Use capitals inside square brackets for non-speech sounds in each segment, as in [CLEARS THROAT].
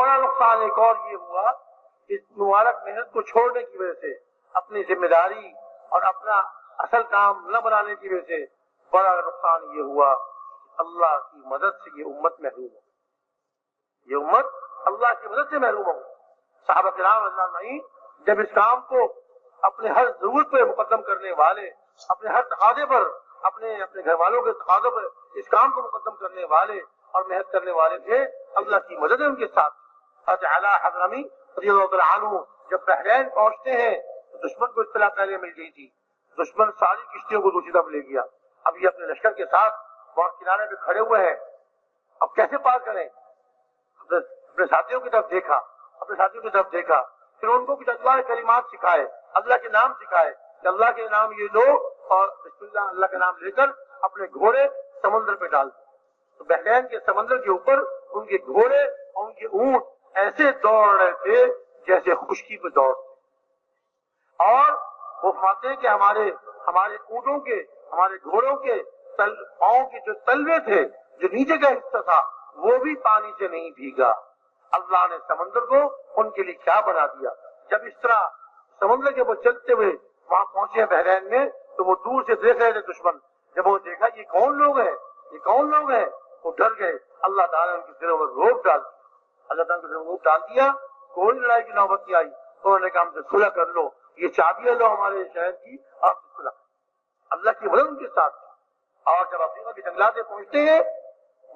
بڑا نقصان ایک اور یہ ہوا اس مبارک محنت کو چھوڑنے کی وجہ سے، اپنی ذمہ داری اور اپنا اصل کام نہ بنانے کی وجہ سے بڑا نقصان یہ ہوا اللہ کی مدد سے یہ امت محروم ہو یہ امت اللہ کی مدد سے محروم ہو صحابہ کرام اللہ نہیں جب اس کام کو اپنے ہر ضرورت پہ مقدم کرنے والے، اپنے ہر تقاضے پر، اپنے اپنے گھر والوں کے تقاضوں پر اس کام کو مقدم کرنے والے اور محنت کرنے والے تھے، اللہ کی مدد ان کے ساتھ حضرمی رضی اللہ تعالیٰ جب بحرین پہنچتے ہیں تو دشمن کو اطلاع پہلے مل گئی تھی۔ دشمن ساری کشتیوں کو دوسری طرف لے گیا۔ اب یہ اپنے لشکر کے ساتھ بہت کنارے پہ کھڑے ہوئے ہیں۔ اب کیسے پار کریں؟ اپنے ساتھیوں کی طرف دیکھا۔ اپنے ساتھیوں کی طرف دیکھا۔ پھر ان کو کچھ اللہ کے کلمات سکھائے، اللہ کے نام سکھائے کہ اللہ کے نام یہ لو اور بسم اللہ اللہ کے نام لے کر اپنے گھوڑے سمندر پہ ڈال دو۔ تو بحرین کے سمندر کے اوپر ان کے گھوڑے اور ان کے اونٹ ایسے دوڑ رہے تھے جیسے خشکی پہ دوڑتے اور وہ فرماتے ہیں کہ ہمارے ہمارے اونٹوں کے ہمارے گھوڑوں کے تل پاؤں کے جو تلوے تھے، جو نیچے کا حصہ تھا، وہ بھی پانی سے نہیں بھیگا۔ اللہ نے سمندر کو ان کے لیے کیا بنا دیا؟ جب اس طرح سمندر کے وہ چلتے ہوئے وہاں پہنچے بحرین میں، تو وہ دور سے دیکھ رہے تھے دشمن۔ جب وہ دیکھا، یہ کون لوگ ہیں؟ یہ کون لوگ ہیں؟ وہ ڈر گئے۔ اللہ تعالیٰ ان کے دلوں میں روک ڈال۔ دیا اللہ تعالیٰ نے کو ٹال دیا کوئی لڑائی کی نوبت نہیں آئی؟ انہوں نے کہا ہم سے صلح کر لو، یہ چابیاں لو ہمارے شہر کی، آپ سے صلح۔ اللہ کی مدد کے ساتھ۔ اور جب افریقہ کے جنگلات میں پہنچتے ہیں،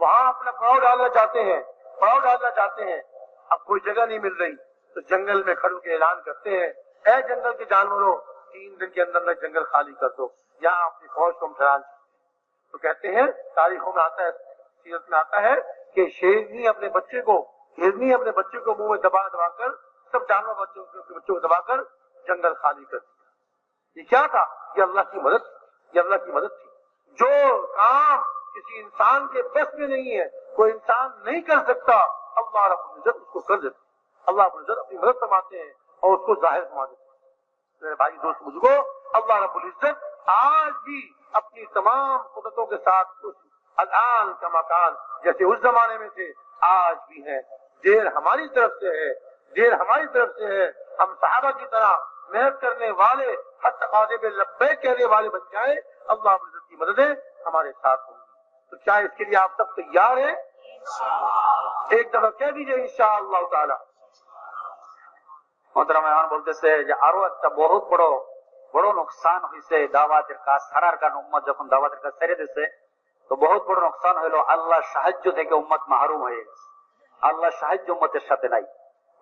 وہاں اپنا پڑاؤ ڈالنا چاہتے ہیں پڑاؤ ڈالنا چاہتے ہیں۔ اب کوئی جگہ نہیں مل رہی، تو جنگل میں کھڑو کے اعلان کرتے ہیں، اے جنگل کے جانوروں، تین دن کے اندر میں جنگل خالی کر دو، یہاں اپنی فوج کو ہم تو کہتے ہیں، تاریخوں میں آتا ہے، سیرت میں آتا ہے کہ شیر نے اپنے بچے کو ہرنی اپنے بچے کو منہ میں دبا دبا کر، سب جانور بچوں بچوں کو دبا کر جنگل خالی کر دیا۔ یہ کیا تھا؟ یہ اللہ کی مدد، یہ اللہ کی مدد تھی۔ جو کام کسی انسان کے بس میں نہیں ہے، کوئی انسان نہیں کر سکتا، اللہ رب العزت اس کو کر دیتا اللہ رب العزت اپنی مدد فرماتے ہیں اور اس کو ظاہر فرما دیتے میرے بھائی، دوست مجھ اللہ رب العزت آج بھی اپنی تمام قدرتوں کے ساتھ الان کا مکان جیسے اس زمانے میں تھے، آج بھی ہے دیر ہماری طرف سے ہے دیر ہماری طرف سے ہے۔ ہم صحابہ کی طرح محنت کرنے والے، حد تقاضے پہ لبے کہنے والے بن جائیں۔ اللہ عزت کی مددیں ہمارے ساتھ ہوں تو کیا اس کے لیے آپ سب تیار ہیں؟ ایک دفعہ کہہ دیجیے ان شاء اللہ تعالی۔ محترم بولتے سے যে আরো একটা বহুত বড় বড় নুকসান হইছে کا কাজ সারার কারণে উম্মত যখন দাওয়াতের কাজ ছেড়ে দিছে তো বহুত বড় নুকসান হলো আল্লাহর সাহায্য থেকে উম্মত মাহরুম হয়ে গেছে আল্লাহর সাহায্য উম্মতের সাথে নাই।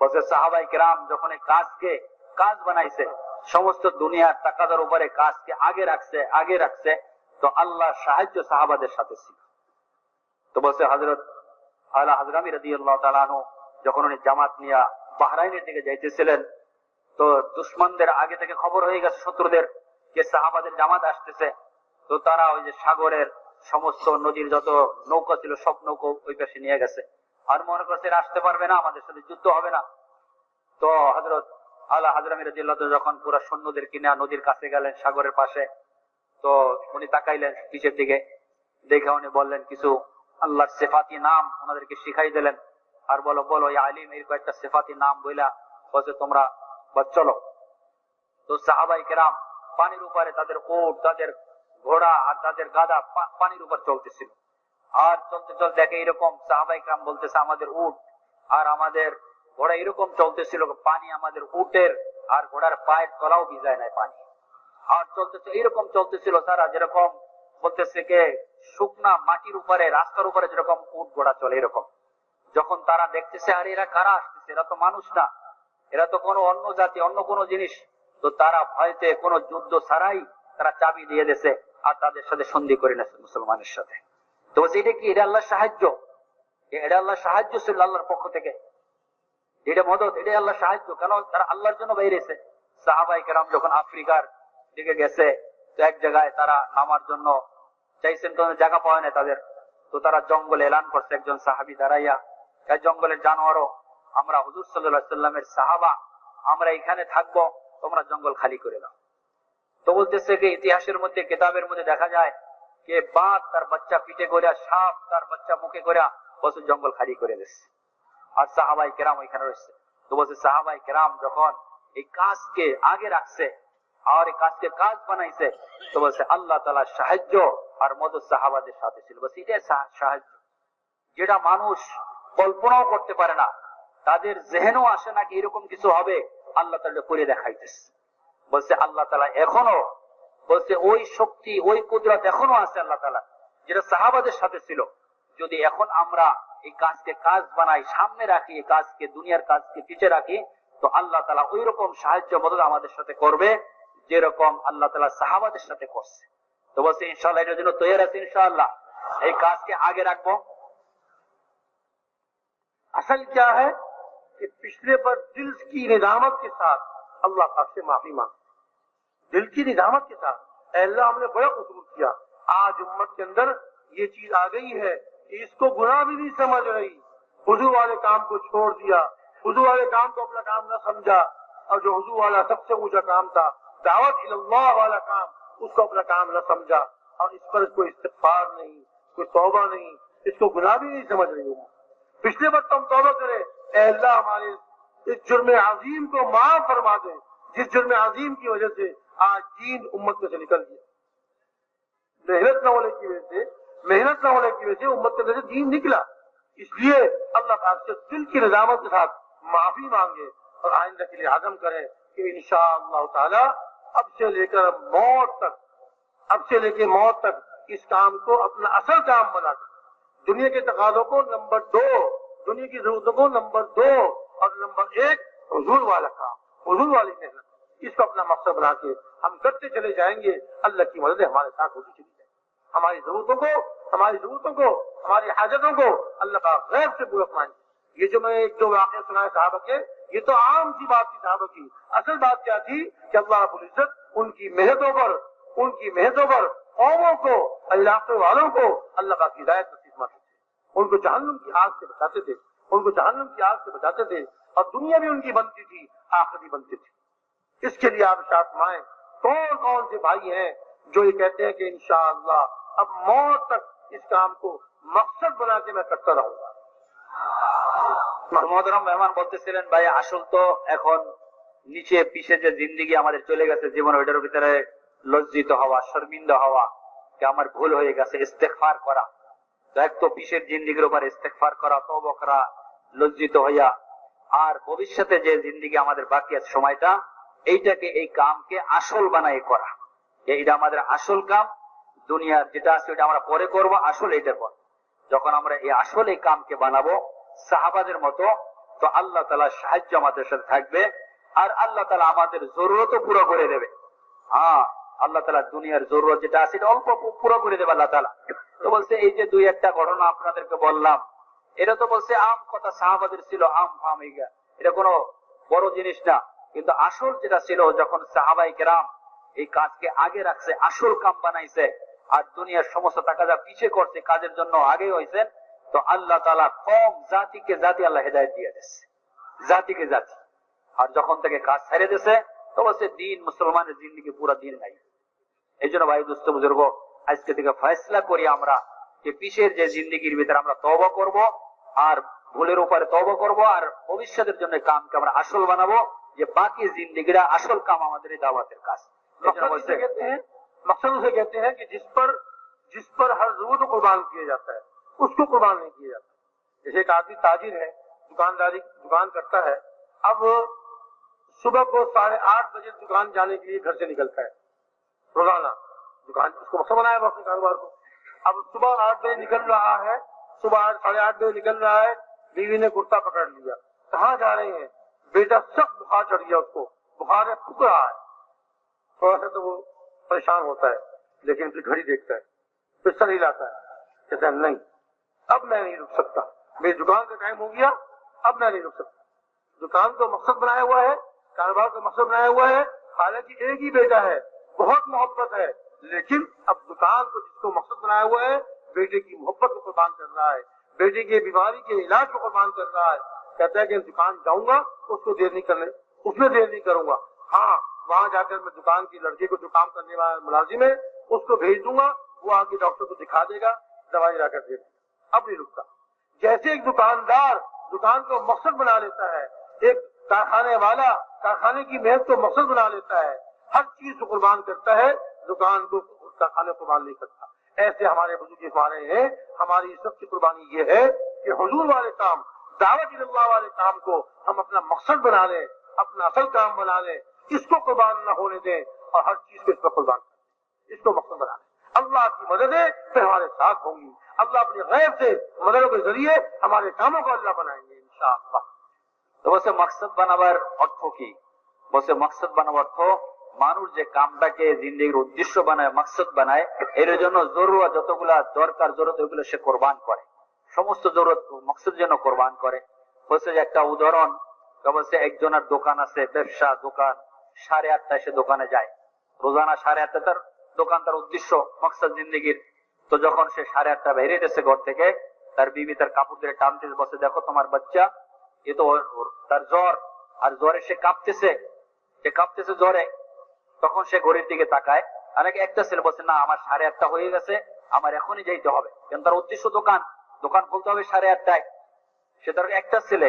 বলছে সাহাবাই কেরাম যখন এই কাজকে, কাজ বানাইছে, সমস্ত দুনিয়ার টাকাদার উপরে কাজকে আগে রাখছে আগে রাখছে, তো আল্লাহর সাহায্য সাহাবাদের সাথে ছিল। তো বলছে হজরত আল্লাহ হজরামি রাজি আল্লাহ যখন উনি জামাত নিয়া বাহরাইনের দিকে যাইতেছিলেন, তো দুশ্মনদের আগে থেকে খবর হয়ে গেছে শত্রুদের যে সাহাবাদের জামাত আসতেছে, তো তারা ওই যে সাগরের সমস্ত নদীর যত নৌকা ছিল সব নৌকো ওই পাশে নিয়ে গেছে। আর মনে করছে আসতে পারবে না, আমাদের সাথে যুদ্ধ হবে না। তো হজরত আল্লাহ হাজরামি রাজিল্লাহ যখন পুরো সৈন্যদের কিনা নদীর কাছে গেলেন সাগরের পাশে, তো উনি তাকাইলেন পিছের দিকে, দেখে উনি বললেন, কিছু আল্লাহর সেফাতি নাম ওনাদেরকে শিখাই দিলেন। আর বলো বলো আলিম, এর কয়েকটা সেফাতি নাম বইলা বলছে, তোমরা বা চলো। তো সাহাবাই কেরাম পানির উপরে তাদের ওট তাদের ঘোড়া আর তাদের গাদা পানির উপর চলতেছিল। আর চলতে চলতে দেখে এরকম সাহাবাই কেরাম বলতেছে, আমাদের উট আর আমাদের ঘোড়া এরকম চলতেছিল, পানি আমাদের উটের আর ঘোড়ার পায়ের তলাও ভিজায় নাই পানি। আর চলতেছে এইরকম চলতেছিল তারা যেরকম বলতেছে কে, শুকনা মাটির উপরে, রাস্তার উপরে যেরকম উট ঘোড়া চলে এরকম। যখন তারা দেখতেছে, আর এরা কারা আসতেছে? এরা তো মানুষ না। এরা তো কোনো অন্য জাতি, অন্য কোনো জিনিস। তো তারা ভয়তে কোনো যুদ্ধ ছাড়াই তারা চাবি দিয়ে দিয়েছে আর তাদের সাথে সন্ধি করে নেছে মুসলমানের সাথে। তো এটা কি, এটা আল্লাহ সাহায্য? এটা আল্লাহ সাহায্য ছিল আল্লাহর পক্ষ থেকে। এটা মদত, এটাই আল্লাহ সাহায্য। কেন? তারা আল্লাহর জন্য বাইরেছে সাহাবাই কেরাম যখন আফ্রিকার দিকে গেছে, তো এক জায়গায় তারা নামার জন্য চাইছেন তো জায়গা পাওয়া না তাদের। তো তারা জঙ্গলে এলান করছে একজন সাহাবি দাঁড়াইয়া। জঙ্গলের জানোয়ারও আমরা হুজুর সাল্লাহ সাল্লামের সাহাবা, আমরা এখানে থাকব, তোমরা জঙ্গল খালি করে দাও। তো বলতেছে যে ইতিহাসের মধ্যে, কেতাবের মধ্যে দেখা যায় যে বাঘ তার বাচ্চা পিঠে করে সাপ তার বাচ্চা মুখে করে বছর জঙ্গল খালি করে দিচ্ছে আর সাহাবাই কেরাম ওইখানে রয়েছে। তো বলছে, সাহাবাই কেরাম যখন এই কাজকে আগে রাখছে আর এই কাজকে কাজ বানাইছে, তো বলছে, আল্লাহ তালা সাহায্য আর মদত সাহাবাদের সাথে ছিল। বলছে, এটাই সাহায্য। যেটা মানুষ কল্পনাও করতে পারে না, তাদের জেহেনও আসে নাকি এরকম কিছু হবে, আল্লাহ তালা করে দেখাইতেছে। বলছে, আল্লাহ তালা এখনও বলছে ওই শক্তি ওই কুদরত এখনো আছে আল্লাহ তালা যেটা সাহাবাদের সাথে ছিল যদি এখন আমরা এই কাজকে কাজ বানাই সামনে রাখি এই কাজকে দুনিয়ার কাজকে পিছে রাখি তো আল্লাহ তালা ওই রকম সাহায্য মদত আমাদের সাথে করবে যেরকম আল্লাহ তালা সাহাবাদের সাথে করছে তো বলছে ইনশাল্লাহ এটার জন্য তৈরি আছে ইনশাআল্লাহ এই কাজকে আগে রাখবো असल क्या है कि पिछले पर दिल की निजामत के साथ अल्लाह पाक से माफी मांग دل کی ندامت کے ساتھ اے اللہ ہم نے بڑا قصور کیا۔ آج امت کے اندر یہ چیز آ گئی ہے کہ اس کو گناہ بھی نہیں سمجھ رہی۔ حضور والے کام کو چھوڑ دیا۔ حضور والے کام کو اپنا کام نہ سمجھا۔ اور جو حضو والا سب سے اونچا کام تھا، دعوت اللہ والا کام، اس کو اپنا کام نہ سمجھا۔ اور اس پر کوئی استفار نہیں، کوئی توبہ نہیں، اس کو گناہ بھی نہیں سمجھ رہی ہوں۔ پچھلے وقت ہم توبہ کرے اے اللہ ہمارے اس جرم عظیم کو معاف فرما دے جس جرم عظیم کی وجہ سے آج دین امت میں سے نکل گیا۔ محنت نہ ہونے کی وجہ سے، محنت نہ ہونے کی وجہ سے امت کے سے دین نکلا۔ اس لیے اللہ تعالیٰ سے دل کی نظامت کے ساتھ معافی مانگے اور آئندہ کے لیے عزم کریں کہ انشاء اللہ تعالیٰ اب سے لے کر موت تک، اب سے لے کے موت تک اس کام کو اپنا اصل کام بنا کر۔ دنیا کے تقاضوں کو نمبر دو، دنیا کی ضرورتوں کو نمبر دو اور نمبر ایک حضور والا کام، حضور والی محنت۔ اس کو اپنا مقصد بنا کے ہم کرتے چلے جائیں گے، اللہ کی مدد ہمارے ساتھ ہوتی چلی جائے گی ہماری ضرورتوں کو، ہماری ضرورتوں کو، ہماری حاجتوں کو اللہ کا غیر سے پورا مان یہ جو میں ایک دو واقعہ سنا ہے کے، یہ تو عام سی بات تھی صاحب کی۔ اصل بات کیا تھی؟ کہ اللہ رب العزت ان کی محنتوں پر، ان کی محنتوں پر قوموں کو، علاقے والوں کو اللہ کا ہدایت نصیب مانتے تھے۔ ان کو جہنم کی آگ سے بچاتے تھے۔ ان کو جہنم کی آگ سے بچاتے تھے۔ اور دنیا بھی ان کی بنتی تھی آخری بنتی تھی۔ इसके लिए आप शातमाए कौन कौन से भाई हैं जो ये कहते हैं कि इंशाअल्लाह अब मौत तक इस काम को मकसद बना के मैं करता रहूंगा মহতরম মেহমান বলতেছিলেন ভাই আসল তো এখন নিচে পিছে যে জিন্দিগি আমাদের চলে গেছে জীবন ওইটার ভিতরে লজ্জিত হওয়া শর্মিন্দা হওয়া যে আমার ভুল হয়ে গেছে ইস্তেকফার করা তো এক তো পিসের জিন্দিগির উপর ইস্তেকফার করা তব করা লজ্জিত হইয়া আর ভবিষ্যতে যে জিন্দিগি আমাদের বাকি আছে সময়টা এইটাকে এই কামকে আসল বানাই করা। এটা আমাদের আসল কাম, দুনিয়ার যেটা আছে ওটা আমরা পরে করব, আসল এইটা কর যখন আমরা এই আসল এই কামকে বানাবো সাহাবাদের মতো, তো আল্লাহ তালা সাহায্য আমাদের সাথে থাকবে, আর আল্লাহ তালা আমাদের জরুরতও পুরো করে দেবে। হ্যাঁ আল্লাহ তালা দুনিয়ার জরুরত যেটা আছে অল্প পুরো করে দেবে আল্লাহ তালা তো বলছে, এই যে দুই একটা ঘটনা আপনাদেরকে বললাম, এটা তো বলছে আম কথা, সাহাবাদের ছিল আম ফাম এটা কোনো বড় জিনিস না। কিন্তু আসল যেটা ছিল, যখন সাহাবাই কেরাম এই কাজকে আগে রাখছে আসল কাম বানাইছে, আর দুনিয়ার সমস্ত টাকা যা পিছে করছে কাজের জন্য আগে হয়েছেন তো আল্লাহ তালা কম জাতিকে জাতি আল্লাহ হেদায়ত দিয়ে দিচ্ছে জাতিকে জাতি। আর যখন থেকে কাজ ছেড়ে দিছে তো বলছে দিন, মুসলমানের জিন্দিগি পুরা দিন নাই। এই জন্য ভাই, দুস্থ বুজুর্গ, আজকে থেকে ফয়সলা করি আমরা যে পিসের যে জিন্দিগির ভিতরে আমরা তবা করব, আর ভুলের উপরে তবা করব, আর ভবিষ্যতের জন্য কামকে আমরা আসল বানাবো। যে বাকি زندگیরা আসল কাম আমাদের দাওয়াতের কাজ مقصد اسے کہتے ہیں کہ جس پر جس پر ہر ضرور قربان کیا جاتا ہے اس کو قربان نہیں کیا جاتا۔ جیسے ایک آدمی تاجر ہے دکانداری دکان کرتا ہے اب صبح کو ساڑھے آٹھ بجے دکان جانے کے لیے گھر سے نکلتا ہے۔ روزانہ۔ دکان اس کو مقصد بنایا ہوا اپنے کاروبار کو۔ اب صبح آٹھ بجے نکل رہا ہے صبح ساڑھے آٹھ بجے نکل رہا ہے بیوی نے کرتا پکڑ لیا۔ کہاں جا رہے ہیں؟ بیٹا سخت بخار چڑھ گیا اس کو۔ بخار ہے پھک رہا ہے۔ تھوڑا سا تو وہ پریشان ہوتا ہے، لیکن پھر گھڑی دیکھتا ہے۔ پھر سر ہلاتا ہے۔ کہتا ہے، نہیں، اب میں نہیں رک سکتا۔ میری دکان کا ٹائم ہو گیا، اب میں نہیں رک سکتا۔ دکان کا مقصد بنایا ہوا ہے، کاروبار کا مقصد بنایا ہوا ہے۔ حالانکہ ایک ہی بیٹا ہے، بہت محبت ہے، لیکن اب دکان کو جس کو مقصد بنایا ہوا ہے، بیٹے کی محبت کو قربان کر رہا ہے۔ بیٹے کی بیماری کے علاج کو قربان کر رہا ہے۔ کہتا ہے کہ دکان جاؤں گا، اس کو دیر نہیں کرنے، اس میں دیر نہیں کروں گا۔ ہاں وہاں جا کر میں دکان کی لڑکی کو جو کام کرنے والا ملازم ہے، اس کو بھیج دوں گا، وہ آ کے ڈاکٹر کو دکھا دے گا، دوائی لا کر دے گا۔ اب نہیں رکتا جیسے ایک دکاندار دکان کو مقصد بنا لیتا ہے، ایک کارخانے والا کارخانے کی محنت کو مقصد بنا لیتا ہے، ہر چیز کو قربان کرتا ہے، دکان کو کارخانے قربان نہیں کرتا۔ ایسے ہمارے بزرگ ہمارے ہیں، ہماری سب کی قربانی یہ ہے کہ حضور والے کام दावत अल्लाह वाले काम को हम अपना मकसद बना लें अपना असल काम बना लें इसको कुर्बान न होने दें और हर चीज को इस पर कुर्बान करें इसको मकसद बना लें अल्लाह की मददें फिर हमारे साथ होंगी अल्लाह अपने गैब से मददों के जरिए हमारे कामों को अल्लाह बनाएंगे इंशाअल्लाह তো বলছে মকসদ বানাবার অর্থ কি বলছে মকসদ বানাবার অর্থ মানুষ যে কামটাকে জিন্দগির উদ্দেশ্য বানায় মকসদ বানায় এর জন্য জরুরা যতগুলা দরকার জরুরত ওইগুলো সে কোরবান করে সমস্ত জরুরত মকসদ যেন কোরবান করে। বলছে একটা উদাহরণ বলছে একজনের দোকান আছে, ব্যবসা দোকান, সাড়ে আটটায় সে দোকানে যায়। রোজানা সাড়ে আটটা তার দোকান, তার উদ্দেশ্য মকসদ জিন্দগির। তো যখন সে সাড়ে আটটা বেরিয়ে গেছে ঘর থেকে, তার বিবি তার কাপড় দিয়ে টানতে বসে দেখো তোমার বাচ্চা, এ তো তার জ্বর, আর জ্বরে সে কাঁপতেছে সে কাঁপতেছে জ্বরে। তখন সে ঘড়ির দিকে তাকায় অনেকে একটা ছেলে বলছে, না, আমার সাড়ে আটটা হয়ে গেছে, আমার এখনই যাইতে হবে। কারণ তার উদ্দেশ্য দোকান দোকান খুলতে হবে সাড়ে আটটায়। সে তার একটা ছেলে,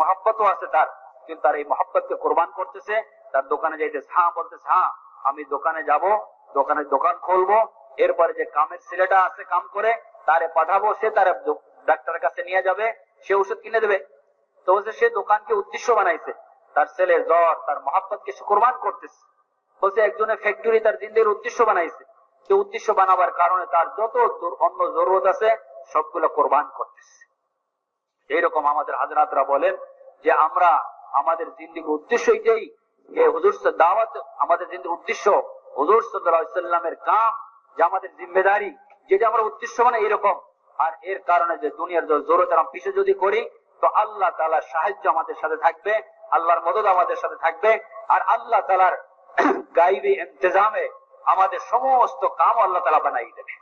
মহাব্বতও আছে তার, কিন্তু তার এই মহাব্বতকে কোরবান করতেছে, তার দোকানে যাইতেছে হ্যাঁ বলতেছে হ্যাঁ আমি দোকানে যাব দোকানে দোকান খুলবো, এরপরে যে কামের ছেলেটা আছে কাম করে, তারে পাঠাবো, সে তার ডাক্তারের কাছে নিয়ে যাবে, সে ওষুধ কিনে দেবে। তো বলছে, সে দোকানকে উদ্দেশ্য বানাইছে। তার ছেলে জ্বর, তার মহাব্বতকে সে কোরবান করতেছে। বলছে একজনের ফ্যাক্টরি তার জিন্দের উদ্দেশ্য বানাইছে। সে উদ্দেশ্য বানাবার কারণে তার যত অন্য জরুরত আছে সবগুলো কোরবান করতেছে। এইরকম আমাদের হাজরাতরা বলেন যে আমরা আমাদের জিন্দিগির উদ্দেশ্য এটাই যে হুজুর দাওয়াত, আমাদের জিন্দিগির উদ্দেশ্য হুজুর সাল্লামের কাম যে আমাদের জিম্মেদারি, যেটা আমরা উদ্দেশ্য মানে এরকম আর এর কারণে যে দুনিয়ার আমরা পিছু যদি করি, তো আল্লাহ তালার সাহায্য আমাদের সাথে থাকবে, আল্লাহর মদত আমাদের সাথে থাকবে, আর আল্লাহ তালার [CLEARS THROAT] গাইবি ইন্তজামে আমাদের সমস্ত কাম আল্লাহ তালা বানাই দেবে।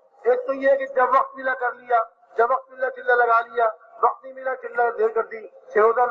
ایک تو یہ ہے کہ جب وقت ملا کر لیا، جب وقت ملا چلا لگا لیا، وقت نہیں ملا چلا دیر کر دی روزہ